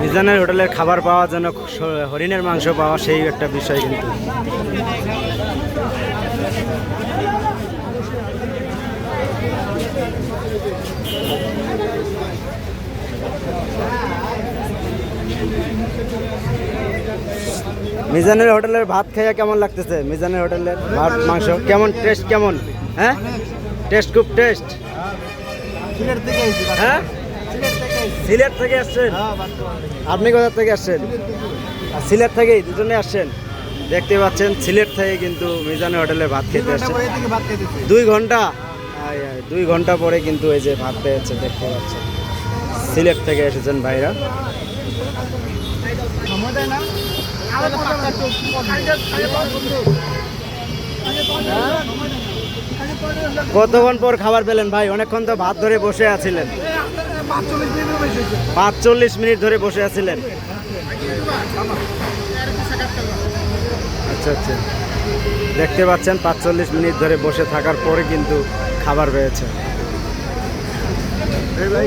মিজানের হোটেলের খাবার পাওয়ার জন্য হরিণের মাংস পাওয়া সেই একটা বিষয় কিন্তু। মিজানের হোটেলের ভাত খাইয়া কেমন লাগতেছে? মিজানের হোটেলের ভাত, মাংস কেমন? টেস্ট কেমন? হ্যাঁ? টেস্ট খুব টেস্ট হ্যাঁ? সিলেট থেকে আসছেন? হ্যাঁ আপনি কোথা থেকে আসছেন? সিলেট থেকেই দুজনে আসছেন? দেখতে পাচ্ছেন সিলেট থেকে কিন্তু মিজানের হোটেলে ভাত খেতে আসছেন। দুই ঘণ্টা? দুই ঘণ্টা পরে কিন্তু এই যে ভাত পেয়েছে দেখতে পাচ্ছেন। সিলেট থেকে এসেছেন ভাইরা। সময় কতক্ষণ পর খাবার পেলেন ভাই? অনেকক্ষণ তো ভাত ধরে বসে আছিলেন। পাঁচচল্লিশ মিনিট ধরে বসে আছিলেন। আচ্ছা আচ্ছা। দেখতে পাচ্ছেন, পাঁচচল্লিশ মিনিট ধরে বসে থাকার পরে কিন্তু খাবার পেয়েছে। ভাই।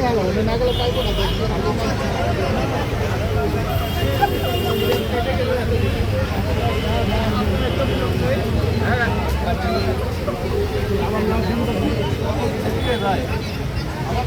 আমার নাম রায় আমার